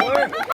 뭘?